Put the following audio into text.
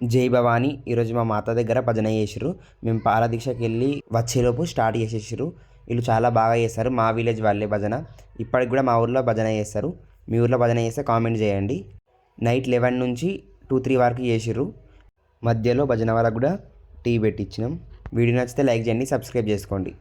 జై భవానీ. ఈరోజు మా మాత దగ్గర భజన చేసిర్రు. మేము పాలదీక్షకి వెళ్ళి వచ్చేలోపు స్టార్ట్ చేసేసారు వీళ్ళు చాలా బాగా చేస్తారు. మా విలేజ్ వాళ్ళే భజన. ఇప్పటికి కూడా మా ఊర్లో భజన చేస్తారు. మీ ఊర్లో భజన చేస్తే కామెంట్ చేయండి. నైట్ లెవెన్ నుంచి టూ త్రీ వరకు చేసిర్రు. మధ్యలో భజన వరకు కూడా టీ పెట్టించినాం వీడియో నచ్చితే లైక్ చేయండి సబ్స్క్రైబ్ చేసుకోండి.